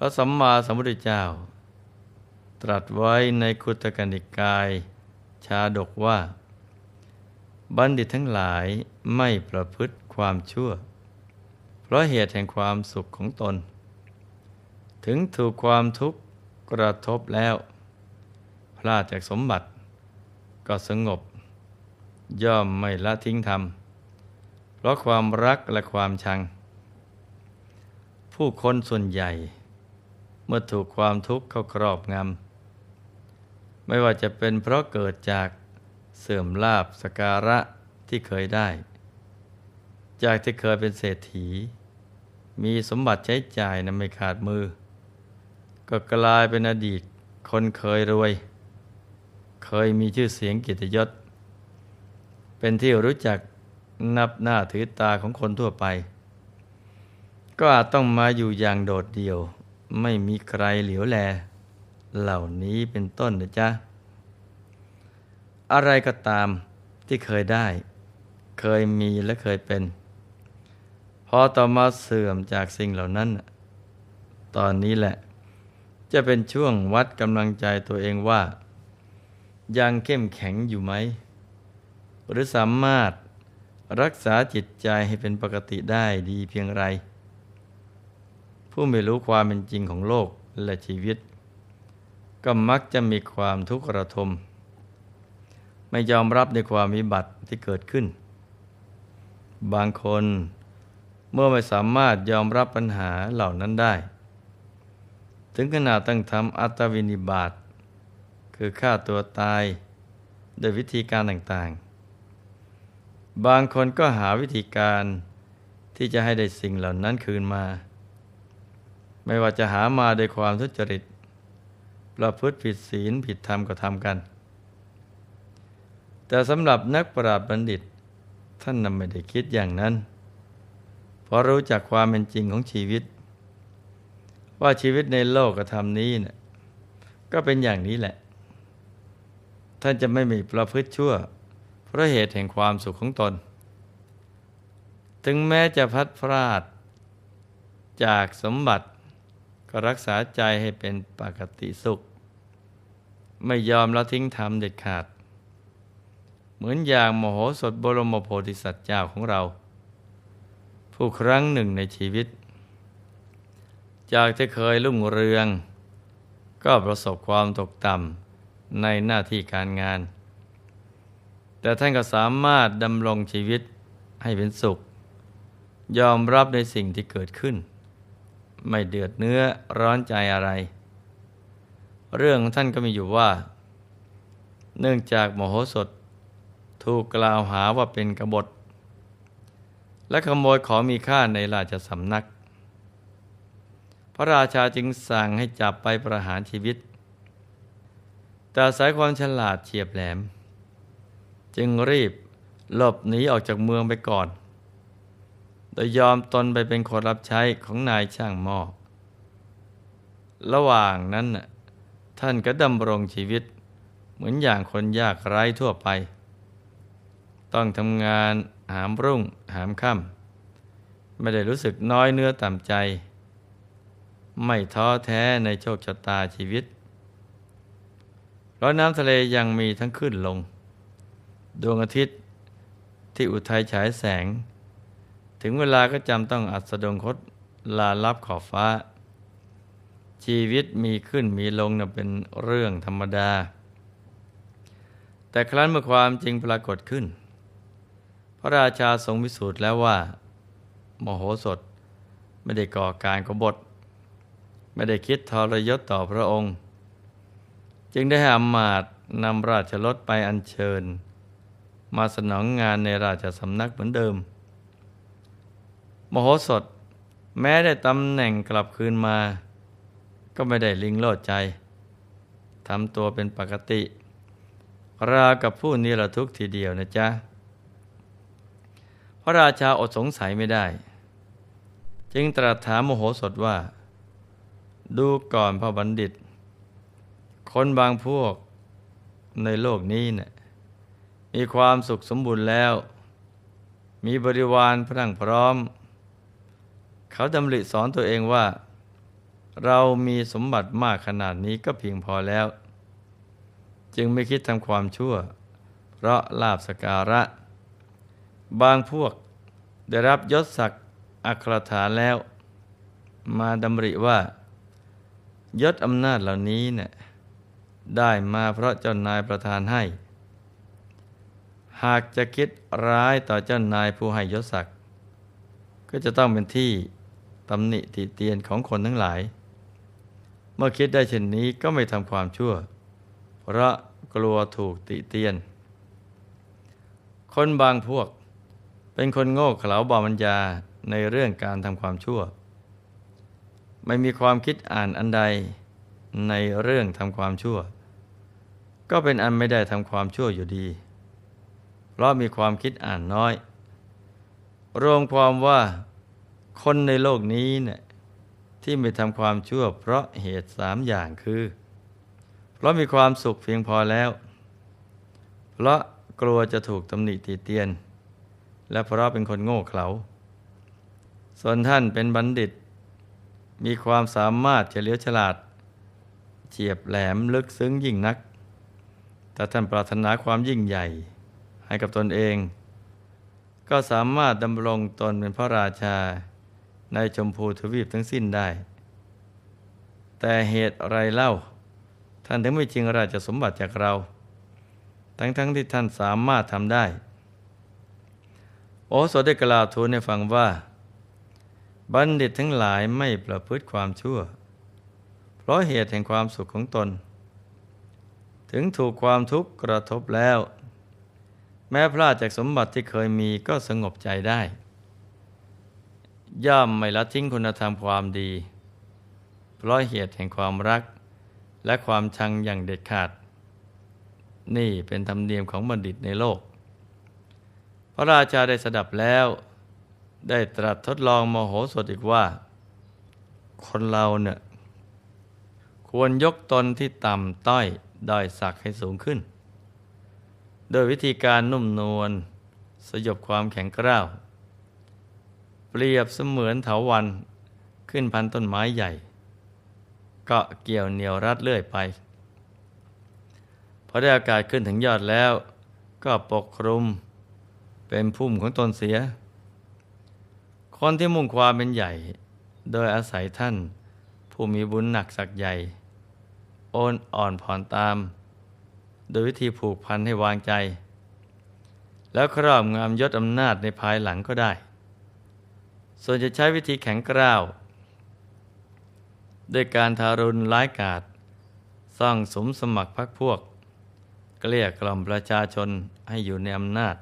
พระสัมมาสัมพุทธเจ้า ตรัสไว้ในคุตกนิกาย ชาดกว่า บัณฑิตทั้งหลายไม่ประพฤติความชั่ว เพราะเหตุแห่งความสุขของตน ถึงถูกความทุกข์กระทบแล้ว พลาดจากสมบัติ ก็สงบ ย่อมไม่ละทิ้งธรรม เพราะความรักและความชัง ผู้คนส่วนใหญ่ เมื่อถูกความทุกข์เข้าครอบงำ ไม่ว่าจะเป็นเพราะเกิดจากเสื่อมลาบสการะที่เคยได้ จากที่เคยเป็นเศรษฐี มีสมบัติใช้จ่ายนะไม่ขาดมือ ก็กลายเป็นอดีตคนเคยรวย เคยมีชื่อเสียงกิตยศ เป็นที่รู้จักนับหน้าถือตาของคนทั่วไป ก็อาจต้องมาอยู่อย่างโดดเดี่ยว ไม่มีใครเหลียวแล เหล่านี้เป็นต้นนะจ๊ะ อะไรก็ตามที่เคยได้ เคยมีและเคยเป็น พอต่อมาเสื่อมจากสิ่งเหล่านั้น ตอนนี้แหละ จะเป็นช่วงวัดกำลังใจตัวเองว่า ยังเข้มแข็งอยู่ไหม หรือสามารถรักษาจิตใจให้เป็นปกติได้ดีเพียงไร ผู้ไม่รู้ความเป็นจริงของโลกและชีวิต ก็มักจะมีความทุกข์ระทม ไม่ยอมรับในความวิบัติที่เกิดขึ้น บางคนเมื่อไม่สามารถยอมรับปัญหาเหล่านั้นได้ ถึงขนาดตั้งทำอัตวินิบาต คือฆ่าตัวตาย โดยวิธีการต่างๆ บางคนก็หาวิธีการที่จะให้ได้สิ่งเหล่านั้นคืนมา ไม่ว่าจะหามาโดยความทุจริต ประพฤติผิดศีลผิดธรรมก็ทำกัน แต่สำหรับนักปราชญ์บัณฑิต ท่านนำไม่ได้คิดอย่างนั้น เพราะรู้จักความเป็นจริงของชีวิต ว่าชีวิตในโลกธรรมนี้เนี่ยก็เป็นอย่างนี้แหละ ท่านจะไม่มีประพฤติชั่ว เพราะเหตุแห่งความสุขของตน ถึงแม้จะพัดพลาดจากสมบัติ ก็รักษาใจให้เป็นปกติสุข ไม่ยอมละทิ้งธรรมเด็ดขาด เหมือนอย่างมโหสถบรมโพธิสัตว์เจ้าของเรา ผู้ครั้งหนึ่งในชีวิต จากที่เคยรุ่งเรือง ก็ประสบความตกต่ำในหน้าที่การงาน แต่ท่านก็สามารถดำรงชีวิตให้เป็นสุข ยอมรับในสิ่งที่เกิดขึ้น ไม่เดือดเนื้อร้อนใจอะไร เรื่องท่านก็มีอยู่ว่า เนื่องจากมโหสถ ถูกกล่าวหาว่าเป็นกบฏ และขโมยของมีค่าในราชสำนัก พระราชาจึงสั่งให้จับไปประหารชีวิต แต่สายความฉลาดเฉียบแหลม จึงรีบหลบหนีออกจากเมืองไปก่อน ดยยอมตนไปเป็นคนรับใช้ของนายช่างหม้อระหว่างนั้นท่านก็ดำรงชีวิต เหมือนอย่างคนยากไร้ทั่วไป ต้องทำงานหามรุ่งหามค่ำไม่ได้รู้สึกน้อยเนื้อต่ำใจ ไม่ท้อแท้ในโชคชะตาชีวิตเพราะน้ำทะเลยังมีทั้งขึ้นลง ดวงอาทิตย์ที่อุทัยฉายแสง ถึงเวลาก็จำต้องอัสดงคตลาลับขอบฟ้า ชีวิตมีขึ้นมีลงนะเป็นเรื่องธรรมดา แต่ครั้นเมื่อความจริงปรากฏขึ้น พระราชาทรงพิสูจน์แล้วว่า มโหสถไม่ได้ก่อการกบฏ ไม่ได้คิดทรยศต่อพระองค์ จึงได้ให้อำมาตย์นำราชรถไปอัญเชิญ มาสนองงานในราชสำนักเหมือนเดิม มโหสถ แม้ได้ตำแหน่งกลับคืนมา ก็ไม่ได้ลิงโลดใจทำตัวเป็นปกติ ราวกับผู้นิรทุกข์ทีเดียวนะจ๊ะ พระราชาอดสงสัยไม่ได้ จึงตรัสถามโมโหสถว่า ดูก่อนพระบัณฑิต คนบางพวกในโลกนี้เนะ่ยมีความสุขสมบูรณ์แล้ว มีบริวารพรั่งพร้อม เขาดำริสอนตัวเองว่า เรามีสมบัติมากขนาดนี้ก็เพียงพอแล้ว จึงไม่คิดทำความชั่ว เพราะลาบสการะ บางพวกได้รับยศศักดิ์อัครฐานแล้ว มาดำริว่า ยศอำนาจเหล่านี้เนี่ยได้มาเพราะเจ้านายประทานให้ หากจะคิดร้ายต่อเจ้านายผู้ให้ยศศักดิ์ก็จะต้องเป็นที่ ตำหนิติเตียนของคนทั้งหลาย เมื่อคิดได้เช่นนี้ก็ไม่ทำความชั่ว เพราะกลัวถูกติเตียน คนบางพวกเป็นคนโง่เขลาบามัญญาในเรื่องการทำความชั่ว ไม่มีความคิดอ่านอันใดในเรื่องทำความชั่ว ก็เป็นอันไม่ได้ทำความชั่วอยู่ดี เพราะมีความคิดอ่านน้อย รวมความว่า คนในโลกนี้เนี่ยที่ไม่ทำความชั่วเพราะเหตุสามอย่างคือ เพราะมีความสุขเพียงพอแล้ว เพราะกลัวจะถูกตำหนิตีเตียน และเพราะเป็นคนโง่เขลา ส่วนท่านเป็นบัณฑิต มีความสามารถเฉลียวฉลาด เฉียบแหลมลึกซึ้งยิ่งนัก แต่ท่านปรารถนาความยิ่งใหญ่ให้กับตนเอง ก็สามารถดำรงตนเป็นพระราชา ในชมพูทวีปทั้งสิ้นได้ แต่เหตุอะไรเล่า ท่านถึงไม่จริงราชสมบัติจากเรา ทั้งๆทที่ท่านสามารถทำได้ โอสถได้กล่าวทูลให้ฟังว่า บัณฑิตทั้งหลายไม่ประพฤติความชั่ว เพราะเหตุแห่งความสุขของตน ถึงถูกความทุกข์กระทบแล้ว แม้พลาดจากสมบัติที่เคยมีก็สงบใจได้ ย่อมไม่ละทิ้งคุณธรรมความดี เพราะเหตุแห่งความรัก และความชังอย่างเด็ดขาด นี่เป็นธรรมเนียมของบัณฑิตในโลก พระราชาได้สดับแล้ว ได้ตรัสทดลองมโหสถอีกว่า คนเราเนี่ยควรยกตนที่ต่ำต้อยด้อยสักให้สูงขึ้น โดยวิธีการนุ่มนวลสยบความแข็งกร้าว เปรียบเสมือนเถาวันขึ้นพันต้นไม้ใหญ่เกาะเกี่ยวเหนียวรัดเลื่อยไป พอได้อากาศขึ้นถึงยอดแล้ว ก็ปกคลุมเป็นพุ่มของตนเสีย คนที่มุ่งความเป็นใหญ่ โดยอาศัยท่าน ผู้มีบุญหนักสักใหญ่ โอนอ่อนผ่อนตาม โดยวิธีผูกพันให้วางใจ แล้วครอบงามยศอำนาจในภายหลังก็ได้ ส่วนจะใช้วิธีแข็งกร้าวด้วยการทารุณร้ายกาศสร้างสมสมัครพรรคพวก เกลี้ยกล่อมประชาชนให้อยู่ในอำนาจ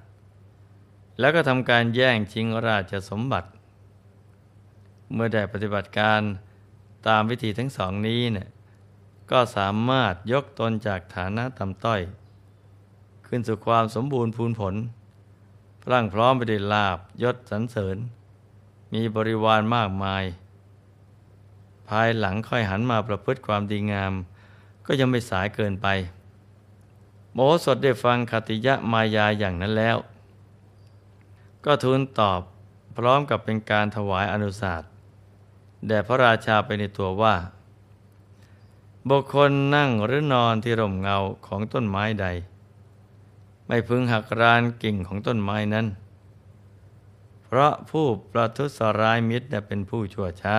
แล้วก็ทำการแย่งชิงราชสมบัติ เมื่อได้ปฏิบัติการตามวิธีทั้งสองนี้เนี่ยก็สามารถยกตนจากฐานะต่ำต้อย ขึ้นสู่ความสมบูรณ์พูนผลพลั่งพร้อมไปด้วยลาบยศสรรเสริญ มีบริวารมากมาย ภายหลังค่อยหันมาประพฤติความดีงาม ก็ยังไม่สายเกินไป โมสดได้ฟังคติยะมายาอย่างนั้นแล้ว ก็ทูลตอบพร้อมกับเป็นการถวายอนุสาสแด่พระราชาไปในตัวว่า บุคคลนั่งหรือนอนที่ร่มเงาของต้นไม้ใด ไม่พึงหักรานกิ่งของต้นไม้นั้น เพราะผู้ประทุษร้ายมิตรเป็นผู้ชั่วช้า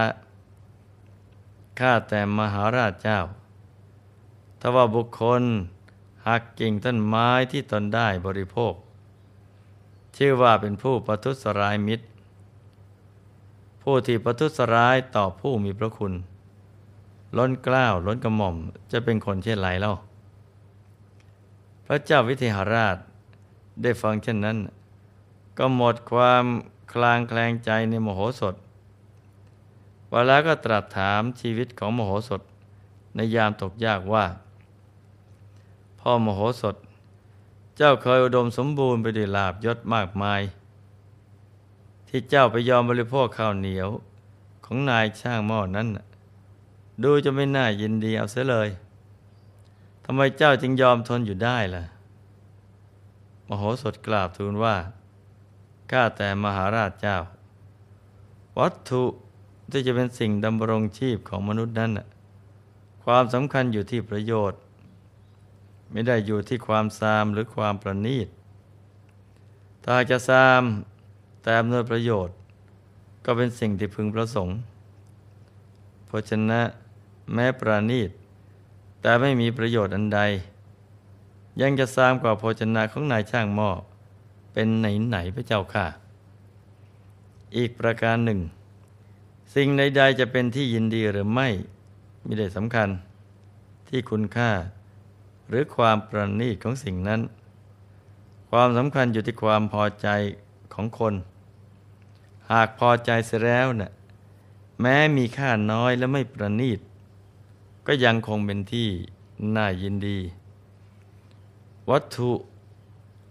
ข้าแต่มหาราชเจ้า ถ้าว่าบุคคลหักกิ่งต้นไม้ที่ตนได้บริโภค ชื่อว่าเป็นผู้ประทุษร้ายมิตร ผู้ที่ประทุษร้ายต่อผู้มีพระคุณ ล้นกล้าวล้นกระหม่อมจะเป็นคนเช่นไรเล่า พระเจ้าวิเทหราชได้ฟังเช่นนั้น ก็หมดความ คลางแคลงใจในมโหสถวาแล้วก็ตรัสถามชีวิตของมโหสถในยามตกยากว่า พ่อมโหสถ เจ้าเคยอุดมสมบูรณ์ไปด้วยลาบยศมากมาย ที่เจ้าไปยอมบริโภคข้าวเหนียวของนายช่างหม้อนั้น ดูจะไม่น่ายินดีเอาเสียเลยทำไมเจ้าจึงยอมทนอยู่ได้ล่ะ มโหสถกราบทูลว่า ข้าแต่มหาราชเจ้า วัตถุที่จะเป็นสิ่งดำรงชีพของมนุษย์นั้นน่ะความสำคัญอยู่ที่ประโยชน์ ไม่ได้อยู่ที่ความซามหรือความประณีตถ้าจะซามแต่อำนวยประโยชน์ ก็เป็นสิ่งที่พึงประสงค์เพราะฉะนั้นแม้ประณีต แต่ไม่มีประโยชน์อันใด ยังจะซามกว่าโภชนะของนายช่างหม้อ เป็นไหนไหนพระเจ้าค่ะ อีกประการหนึ่ง สิ่งใดๆจะเป็นที่ยินดีหรือไม่ไม่ได้สำคัญ ที่คุณค่า หรือความประณีตของสิ่งนั้น ความสำคัญอยู่ที่ความพอใจของคน หากพอใจเสียแล้วนะ่ะแม้มีค่าน้อยและไม่ประณีต ก็ยังคงเป็นที่น่ายินดี วัตถุ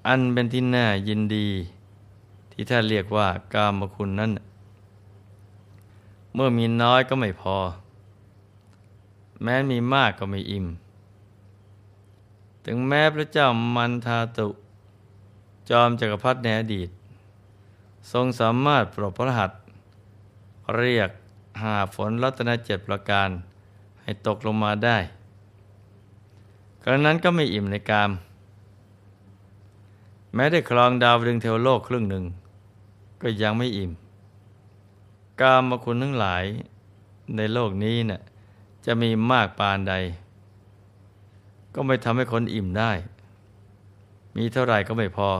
อันเป็นที่น่ายินดี ที่ท่านเรียกว่ากามคุณนั้น เมื่อมีน้อยก็ไม่พอ แม้มีมากก็ไม่อิ่ม ถึงแม้พระเจ้ามันทาตุ จอมจักรพรรดิในอดีต ทรงสามารถปรบพระหัตเรียกหาฝนรัตนเจ็ดประการ ให้ตกลงมาได้กระนั้นก็ไม่อิ่มในกาม แม้ได้ครองดาวดึงเทวโลกครึ่งหนึ่ง ก็ยังไม่อิ่ม กามมาคุณทั้งหลายในโลกนี้เนะ่ยจะมีมากปานใด ก็ไม่ทำให้คนอิ่มได้ มีเท่าไหร่ก็ไม่พอ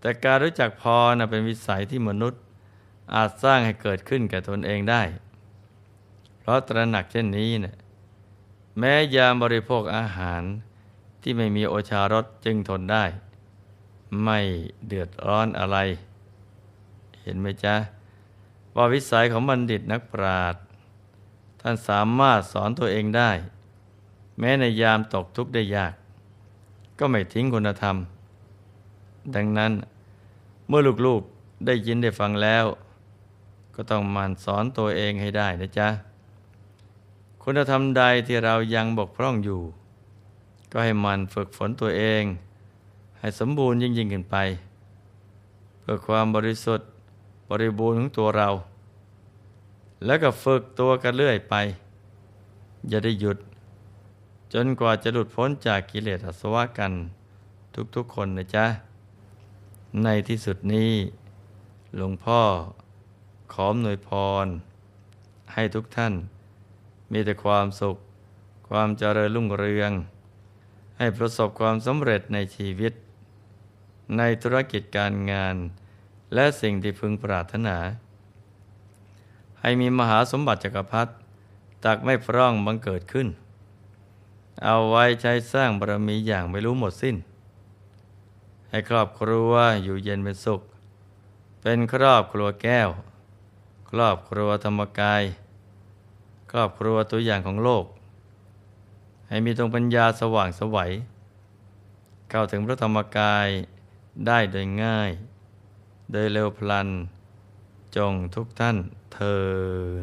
แต่การรู้จักพอนะเป็นวิสัยที่มนุษย์อาจสร้างให้เกิดขึ้นแก่ตนเองได้ เพราะตระหนักเช่นนี้เนะี่ยแม้ยามบริโภคอาหาร ที่ไม่มีโอชารสจึงทนได้ ไม่เดือดร้อนอะไร เห็นไหมจ๊ะว่าวิสัยของบัณฑิตนักปราชญ์ท่านสามารถสอนตัวเองได้ แม้ในยามตกทุกข์ได้ยาก ก็ไม่ทิ้งคุณธรรม ดังนั้นเมื่อลูกๆได้ยินได้ฟังแล้ว ก็ต้องมันสอนตัวเองให้ได้นะจ๊ะ คุณธรรมใดที่เรายังบกพร่องอยู่ ก็ให้มันฝึกฝนตัวเอง ให้สมบูรณ์ยิ่งยิ่งขึ้นไป เพื่อความบริสุทธิ์บริบูรณ์ของตัวเรา แล้วก็ฝึกตัวกันเรื่อยไป อย่าได้หยุด จนกว่าจะหลุดพ้นจากกิเลสอสวะกันทุกๆคนนะจ๊ะ ในที่สุดนี้หลวงพ่อขอมหน่วยพร ให้ทุกท่าน มีแต่ความสุข ความเจริญรุ่งเรือง ให้ประสบความสำเร็จในชีวิต ในธุรกิจการงาน และสิ่งที่พึงปรารถนา ให้มีมหาสมบัติจักรพรรดิตักไม่พร่องบังเกิดขึ้น เอาไว้ใช้สร้างบารมีอย่างไม่รู้หมดสิ้น ให้ครอบครัวอยู่เย็นเป็นสุข เป็นครอบครัวแก้ว ครอบครัวธรรมกาย ครอบครัวตัวอย่างของโลก ให้มีดวงปัญญาสว่างสวัยเข้าถึงพระธรรมกายได้โดยง่าย โดยเร็วพลัน จงทุกท่านเทิ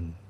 น